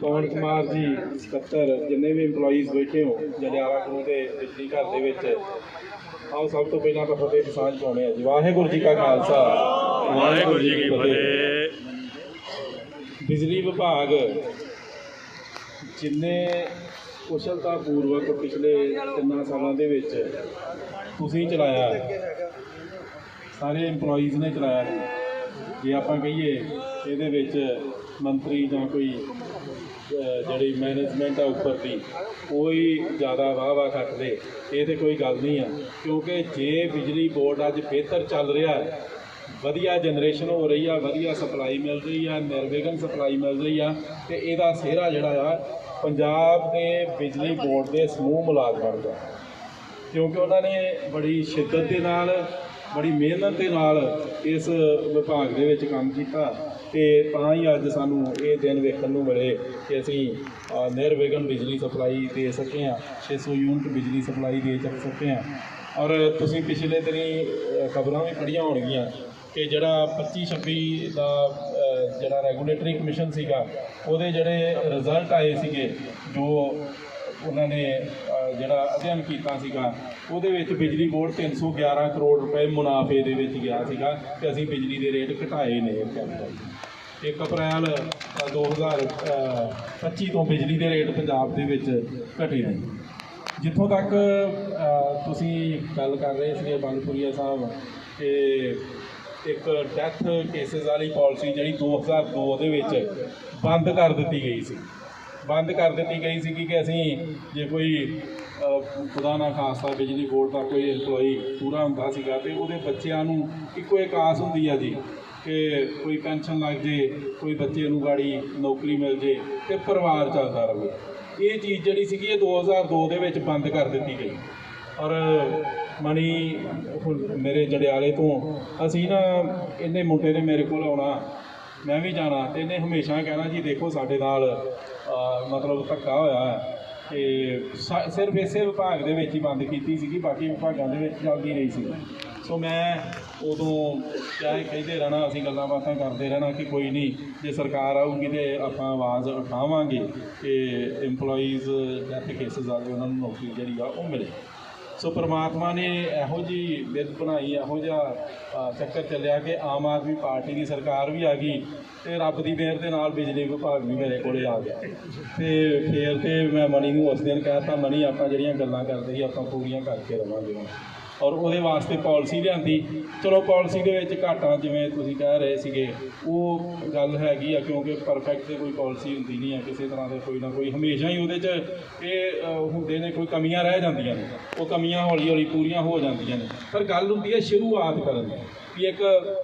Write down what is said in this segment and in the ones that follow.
ਪਵਨ ਕੁਮਾਰ ਜੀ ਸਕੱਤਰ ਜਿੰਨੇ ਵੀ EMPLOYEES ਬੈਠੇ ਹੋ ਜਲਿਆਲਾ ਗਰੂ ਦੇ ਬਿਜਲੀ ਘਰ ਦੇ ਵਿੱਚ ਆਓ ਸਭ ਤੋਂ ਪਹਿਲਾਂ ਤਾਂ ਫਤਿਹ ਦੀ ਸਾਂਝ ਪਾਉਣੇ ਆ ਜੀ। ਵਾਹਿਗੁਰੂ ਜੀ ਕਾ ਖਾਲਸਾ। ਵਾਹਿਗੁਰੂ ਜੀ ਕੀ ਫਤਿਹ। ਬਿਜਲੀ ਵਿਭਾਗ ਜਿੰਨੇ ਕੁਸ਼ਲਤਾ ਪੂਰਵਕ ਪਿਛਲੇ ਤਿੰਨਾਂ ਸਾਲਾਂ ਦੇ ਵਿੱਚ ਤੁਸੀਂ ਚਲਾਇਆ ਸਾਰੇ EMPLOYEES ਨੇ ਚਲਾਇਆ। ਜੇ ਆਪਾਂ ਕਹੀਏ ਇਹਦੇ ਵਿੱਚ ਮੰਤਰੀ ਜਾਂ ਕੋਈ ਜਿਹੜੀ ਮੈਨੇਜਮੈਂਟ ਆ ਉੱਪਰ ਦੀ ਕੋਈ ਜ਼ਿਆਦਾ ਵਾਹ ਵਾਹ ਖੱਟਦੇ ਇਹ ਤੇ ਕੋਈ ਗੱਲ ਨਹੀਂ ਆ। ਕਿਉਂਕਿ ਜੇ ਬਿਜਲੀ ਬੋਰਡ ਅੱਜ ਬਿਹਤਰ ਚੱਲ ਰਿਹਾ ਹੈ, ਵਧੀਆ ਜਨਰੇਸ਼ਨ ਹੋ ਰਹੀ ਆ, ਵਧੀਆ ਸਪਲਾਈ ਮਿਲ ਰਹੀ ਆ, ਨਿਰਵਿਘਨ ਸਪਲਾਈ ਮਿਲ ਰਹੀ ਆ, ਤੇ ਇਹਦਾ ਸਿਹਰਾ ਜਿਹੜਾ ਆ, ਪੰਜਾਬ ਦੇ ਬਿਜਲੀ ਬੋਰਡ ਦੇ ਸਮੂਹ ਮੁਲਾਜ਼ਮਾਂ ਦਾ ਕਿਉਂਕਿ ਉਹਨਾਂ ਨੇ ਬੜੀ ਸ਼ਿੱਦਤ ਦੇ ਨਾਲ, ਬੜੀ ਮਿਹਨਤ ਦੇ ਨਾਲ ਇਸ ਵਿਭਾਗ ਦੇ ਵਿੱਚ ਕੰਮ ਕੀਤਾ। ਤੇ ਤਾਂ ਹੀ ਅੱਜ ਸਾਨੂੰ ਇਹ ਦਿਨ ਵੇਖਣ ਨੂੰ ਮਿਲੇ ਕਿ ਅਸੀਂ ਨਿਰਵਿਘਨ ਬਿਜਲੀ ਸਪਲਾਈ ਦੇ ਸਕੇ ਹਾਂ 600 ਯੂਨਿਟ ਬਿਜਲੀ ਸਪਲਾਈ ਦੇ ਚੱਕ ਸਕੇ ਹਾਂ। ਔਰ ਤੁਸੀਂ ਪਿਛਲੇ ਦਿਨੀ ਖਬਰਾਂ ਵੀ ਪੜ੍ਹੀਆਂ ਹੋਣਗੀਆਂ ਕਿ ਜਿਹੜਾ 25 26 ਦਾ ਜਿਹੜਾ ਰੈਗੂਲੇਟਰੀ ਕਮਿਸ਼ਨ ਸੀਗਾ, ਉਹਦੇ ਜਿਹੜੇ ਰਿਜ਼ਲਟ ਆਏ ਸੀਗੇ, ਜੋ ਉਹਨਾਂ ਨੇ ਜਿਹੜਾ ਅਧਿਐਨ ਕੀਤਾ ਸੀਗਾ, ਉਹਦੇ ਵਿੱਚ ਬਿਜਲੀ ਬੋਰਡ 311 ਕਰੋੜ ਰੁਪਏ ਮੁਨਾਫੇ ਦੇ ਵਿੱਚ ਗਿਆ ਸੀਗਾ ਕਿ ਅਸੀਂ ਬਿਜਲੀ ਦੇ ਰੇਟ ਘਟਾਏ ਨੇ। 1 ਅਪ੍ਰੈਲ ਅ, 2025 ਤੋਂ ਬਿਜਲੀ ਦੇ ਰੇਟ ਪੰਜਾਬ ਦੇ ਵਿੱਚ ਘਟੇ ਨੇ। ਜਿੱਥੋਂ ਤੱਕ ਤੁਸੀਂ ਗੱਲ ਕਰ ਰਹੇ ਸੀਗੇ ਬੰਦਪੁਰੀਆ ਸਾਹਿਬ ਕਿ ਇੱਕ ਡੈਥ ਕੇਸਿਸ ਵਾਲੀ ਪਾਲਿਸੀ ਜਿਹੜੀ 2002 ਦੇ ਵਿੱਚ ਬੰਦ ਕਰ ਦਿੱਤੀ ਗਈ ਸੀ। ਬੰਦ ਕਰ ਦਿੱਤੀ ਗਈ ਸੀ ਕਿ ਅਸੀਂ ਜੇ ਕੋਈ ਖੁਦਾ ਨਾ ਖਾਸਤਾ ਬਿਜਲੀ ਬੋਰਡ ਦਾ ਕੋਈ EMPLOYEE ਪੂਰਾ ਹੁੰਦਾ ਸੀਗਾ ਤੇ ਉਹਦੇ ਬੱਚਿਆਂ ਨੂੰ ਇੱਕੋ ਇੱਕ ਆਸ ਹੁੰਦੀ ਆ ਜੀ ਕਿ ਕੋਈ ਪੈਨਸ਼ਨ ਲੱਗ ਜੇ, ਕੋਈ ਬੱਚੇ ਨੂੰ ਗਾੜੀ ਨੌਕਰੀ ਮਿਲ ਜੇ ਤੇ ਪਰਿਵਾਰ ਚੱਲਦਾ ਰਹੇ। ਇਹ ਚੀਜ਼ ਜਿਹੜੀ ਸੀਗੀ ਇਹ 2002 ਦੇ ਵਿੱਚ ਬੰਦ ਕਰ ਦਿੱਤੀ ਗਈ। ਔਰ ਮਣੀ ਹੁਣ ਮੇਰੇ ਜੜਿਆਲੇ ਤੋਂ, ਅਸੀਂ ਨਾ ਇਹਨੇ ਮੁੰਡੇ ਨੇ ਮੇਰੇ ਕੋਲ ਆਉਣਾ, ਮੈਂ ਵੀ ਜਾਣਾ ਤੇ ਇਹਨੇ ਹਮੇਸ਼ਾ ਕਹਿਣਾ ਜੀ ਦੇਖੋ ਸਾਡੇ ਨਾਲ ਮਤਲਬ ਧੱਕਾ ਹੋਇਆ ਹੈ। ਕਿ ਸਾ- ਸਿਰਫ ਇਸੇ ਵਿਭਾਗ ਦੇ ਵਿੱਚ ਹੀ ਬੰਦ ਕੀਤੀ ਸੀਗੀ, ਬਾਕੀ ਵਿਭਾਗਾਂ ਦੇ ਵਿੱਚ ਚੱਲਦੀ ਰਹੀ ਸੀ। ਸੋ ਮੈਂ ਉਦੋਂ ਚਾਹੇ ਕਹਿੰਦੇ ਰਹਿਣਾ, ਅਸੀਂ ਗੱਲਾਂ ਬਾਤਾਂ ਕਰਦੇ ਰਹਿਣਾ ਕਿ ਕੋਈ ਨਹੀਂ, ਜੇ ਸਰਕਾਰ ਆਊਗੀ ਤੇ ਆਪਾਂ ਆਵਾਜ਼ ਉਠਾਵਾਂਗੇ ਕਿ EMPLOYEES ਡੈਥ ਕੇਸਿਸ ਗਏ ਉਹਨਾਂ ਨੂੰ ਨੌਕਰੀ ਜਿਹੜੀ ਆ ਉਹ ਮਿਲੇ। ਸੋ ਪ੍ਰਮਾਤਮਾ ਨੇ ਇਹੋ ਜੀ ਵਿਧ ਬਣਾਈ, ਇਹੋ ਜਿਹਾ ਚੱਕਰ ਚੱਲਿਆ ਕਿ ਆਮ ਆਦਮੀ ਪਾਰਟੀ ਦੀ ਸਰਕਾਰ ਵੀ ਆ ਗਈ ਤੇ ਰੱਬ ਦੀ ਮਿਹਰ ਦੇ ਨਾਲ ਬਿਜਲੀ ਵਿਭਾਗ ਵੀ ਮੇਰੇ ਕੋਲੇ ਆ ਗਿਆ। ਤੇ ਫੇਰ ਤੇ ਮੈਂ ਮਣੀ ਨੂੰ ਉਸ ਦਿਨ ਕਹਿਤਾ ਮਣੀ, ਆਪਾਂ ਜਿਹੜੀਆਂ ਗੱਲਾਂ ਕਰਦੇ ਸੀ, ਆਪਾਂ ਪੂਰੀਆਂ ਕਰਕੇ ਰਵਾਂਗੇ ਔਰ ਉਹਦੇ ਵਾਸਤੇ ਪਾਲਿਸੀ ਲਿਆਂਦੀ। ਚਲੋ ਪਾਲਿਸੀ ਦੇ ਵਿੱਚ ਘਾਟਾਂ ਜਿਵੇਂ ਤੁਸੀਂ ਕਹਿ ਰਹੇ ਸੀਗੇ, ਉਹ ਗੱਲ ਹੈਗੀ ਆ ਕਿਉਂਕਿ ਪਰਫੈਕਟ ਤੇ ਕੋਈ ਪਾਲਿਸੀ ਹੁੰਦੀ ਨਹੀਂ ਹੈ ਕਿਸੇ ਤਰ੍ਹਾਂ ਦੇ ਕੋਈ ਨਾ ਕੋਈ, ਹਮੇਸ਼ਾ ਹੀ ਉਹਦੇ 'ਚ ਇਹ ਹੁੰਦੇ ਨੇ ਕੋਈ ਕਮੀਆਂ ਰਹਿ ਜਾਂਦੀਆਂ ਨੇ। ਉਹ ਕਮੀਆਂ ਹੌਲੀ ਹੌਲੀ ਪੂਰੀਆਂ ਹੋ ਜਾਂਦੀਆਂ ਨੇ। ਪਰ ਗੱਲ ਹੁੰਦੀ ਹੈ ਸ਼ੁਰੂਆਤ ਕਰਨ ਦੀ, ਵੀ ਇੱਕ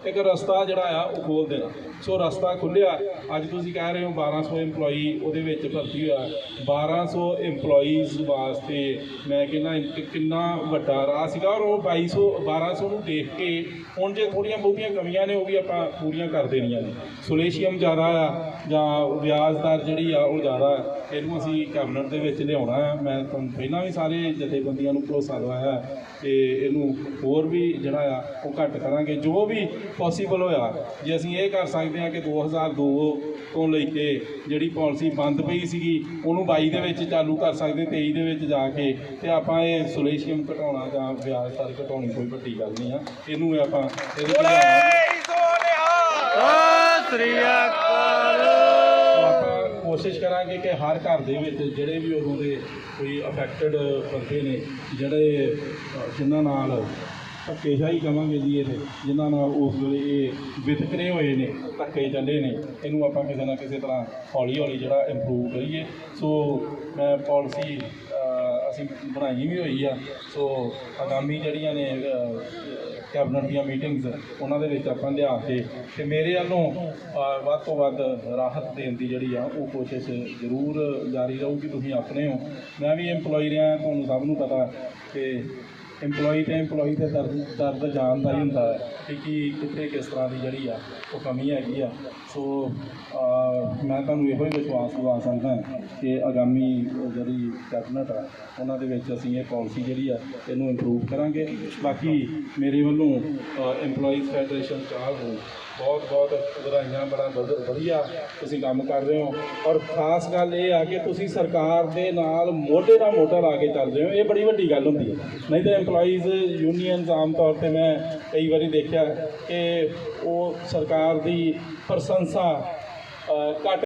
ਇੱਕ ਰਸਤਾ ਜਿਹੜਾ ਆ ਉਹ ਖੋਲ ਦੇਣਾ। ਸੋ ਰਸਤਾ ਖੁੱਲਿਆ ਅੱਜ ਤੁਸੀਂ ਕਹਿ ਰਹੇ ਹੋ 1200 EMPLOYEE ਉਹਦੇ ਵਿੱਚ ਭਰਤੀ ਹੋਇਆ। 1200 EMPLOYEES ਵਾਸਤੇ ਮੈਂ ਕਹਿੰਦਾ ਕਿੰਨਾ ਵੱਡਾ ਰਾਹ ਸੀਗਾ। ਔਰ ਉਹ 2200 1200 ਨੂੰ ਦੇਖ ਕੇ ਹੁਣ ਜੇ ਥੋੜੀਆਂ ਬਹੁਤੀਆਂ ਕਮੀਆਂ ਨੇ, ਉਹ ਵੀ ਆਪਾਂ ਪੂਰੀਆਂ ਕਰ ਦੇਣੀਆਂ ਨੇ। ਸੋਲੇਸ਼ੀਅਮ ਜ਼ਿਆਦਾ ਆ ਜਾਂ ਵਿਆਜ ਦਰ ਜਿਹੜੀ ਆ, ਉਹ ਜ਼ਿਆਦਾ ਆ। ਇਹਨੂੰ ਅਸੀਂ ਕੈਬਨਿਟ ਦੇ ਵਿੱਚ ਲਿਆਉਣਾ ਹੈ। ਮੈਂ ਤੁਹਾਨੂੰ ਪਹਿਲਾਂ ਵੀ ਸਾਰੇ ਜਥੇਬੰਦੀਆਂ ਨੂੰ ਭਰੋਸਾ ਦਵਾਇਆ ਹੈ ਤੇ ਇਹਨੂੰ ਹੋਰ ਵੀ ਜਿਹੜਾ ਆ, ਉਹ ਘੱਟ ਕਰਾਂਗੇ। ਜੋ ਵੀ ਪੋਸੀਬਲ ਹੋਇਆ, ਜੇ ਅਸੀਂ ਇਹ ਕਰ ਸਕਦੇ ਹਾਂ ਕਿ 2002 ਤੋਂ ਲੈ ਕੇ ਜਿਹੜੀ ਪਾਲਿਸੀ ਬੰਦ ਪਈ ਸੀਗੀ, ਉਹਨੂੰ 22 ਦੇ ਵਿੱਚ ਚਾਲੂ ਕਰ ਸਕਦੇ 23 ਦੇ ਵਿੱਚ ਜਾ ਕੇ, ਤੇ ਆਪਾਂ ਇਹ ਸੁਲੇਸ਼ੀਅਮ ਘਟਾਉਣਾ ਜਾਂ ਵਿਆਜ ਦਰ ਘਟਾਉਣੀ ਕੋਈ ਵੱਡੀ ਗੱਲ ਨਹੀਂ ਆ। ਇਹਨੂੰ ਆਪਾਂ ਇਹਦੇ ਕਰਾਂਗੇ ਕਿ ਹਰ ਘਰ ਦੇ ਵਿੱਚ ਜਿਹੜੇ ਵੀ ਉਦੋਂ ਦੇ ਕੋਈ ਅਫੈਕਟਡ ਬੰਦੇ ਨੇ, ਜਿਹੜੇ ਜਿਨ੍ਹਾਂ ਨਾਲ ਧੱਕੇਸ਼ਾਹੀ ਕਵਾਂਗੇ ਜੀ ਇਹ, ਜਿਨ੍ਹਾਂ ਨਾਲ ਉਸ ਵੇਲੇ ਇਹ ਵਿਤਕਰੇ ਹੋਏ ਨੇ, ਧੱਕੇ ਚੱਲੇ ਨੇ, ਇਹਨੂੰ ਆਪਾਂ ਕਿਸੇ ਨਾ ਕਿਸੇ ਤਰ੍ਹਾਂ ਹੌਲੀ ਹੌਲੀ ਜਿਹੜਾ ਇੰਪਰੂਵ ਕਰੀਏ। ਸੋ ਮੈਂ ਪਾਲਿਸੀ ਅਸੀਂ ਬਣਾਈ ਵੀ ਹੋਈ ਆ। ਸੋ ਆਗਾਮੀ ਜਿਹੜੀਆਂ ਨੇ ਕੈਬਨਿਟ ਦੀਆਂ ਮੀਟਿੰਗਸ, ਉਹਨਾਂ ਦੇ ਵਿੱਚ ਆਪਾਂ ਲਿਆ ਕੇ ਤੇ ਮੇਰੇ ਵੱਲੋਂ ਵੱਧ ਤੋਂ ਵੱਧ ਰਾਹਤ ਦੇਣ ਦੀ ਜਿਹੜੀ ਆ, ਉਹ ਕੋਸ਼ਿਸ਼ ਜ਼ਰੂਰ ਜਾਰੀ ਰਹੂਗੀ। ਤੁਸੀਂ ਆਪਣੇ ਹੋ। ਮੈਂ ਵੀ EMPLOYE ਰਿਹਾ, ਤੁਹਾਨੂੰ ਸਭ ਨੂੰ ਪਤਾ। ਕਿ EMPLOYE ਤੇ EMPLOYE ਦੇ ਦਰਦ ਦਰਦ ਜਾਣਦਾ ਹੀ ਹੁੰਦਾ ਹੈ ਕਿ ਕੀ ਕਿੱਥੇ ਕਿਸ ਤਰ੍ਹਾਂ ਦੀ ਜਿਹੜੀ ਆ ਉਹ ਕਮੀ ਹੈਗੀ ਆ। ਸੋ ਅ, ਮੈਂ ਤੁਹਾਨੂੰ ਇਹੋ ਹੀ ਵਿਸ਼ਵਾਸ ਦਿਵਾ ਸਕਦਾ ਕਿ ਆਗਾਮੀ ਜਿਹੜੀ ਕੈਬਨਿਟ ਆ ਉਹਨਾਂ ਦੇ ਵਿੱਚ ਅਸੀਂ ਇਹ ਪਾਲਿਸੀ ਜਿਹੜੀ ਆ ਇਹਨੂੰ ਇੰਪਰੂਵ ਕਰਾਂਗੇ। ਬਾਕੀ ਮੇਰੇ ਵੱਲੋਂ EMPLOYEES ਫੈਡਰੇਸ਼ਨ ਚਾਹ ਨੂੰ ਬਹੁਤ ਬਹੁਤ ਵਧਾਈਆਂ, ਬੜਾ ਵਧ- ਵਧੀਆ ਤੁਸੀਂ ਕੰਮ ਕਰ ਰਹੇ ਹੋ। ਔਰ ਖਾਸ ਗੱਲ ਇਹ ਆ ਕਿ ਤੁਸੀਂ ਸਰਕਾਰ ਦੇ ਨਾਲ ਮੋਢੇ ਨਾਲ ਮੋਢਾ ਲਾ ਕੇ ਚੱਲ ਰਹੇ ਹੋ। ਇਹ ਬੜੀ ਵੱਡੀ ਗੱਲ ਹੁੰਦੀ ਹੈ। ਨਹੀਂ ਤਾਂ EMPLOYEES ਯੂਨੀਅਨਸ ਆਮ ਤੌਰ ਤੇ ਮੈਂ ਕਈ ਵਾਰੀ ਦੇਖਿਆ ਕਿ ਉਹ ਸਰਕਾਰ ਦੀ ਪ੍ਰਸ਼ੰਸਾ ਘੱਟ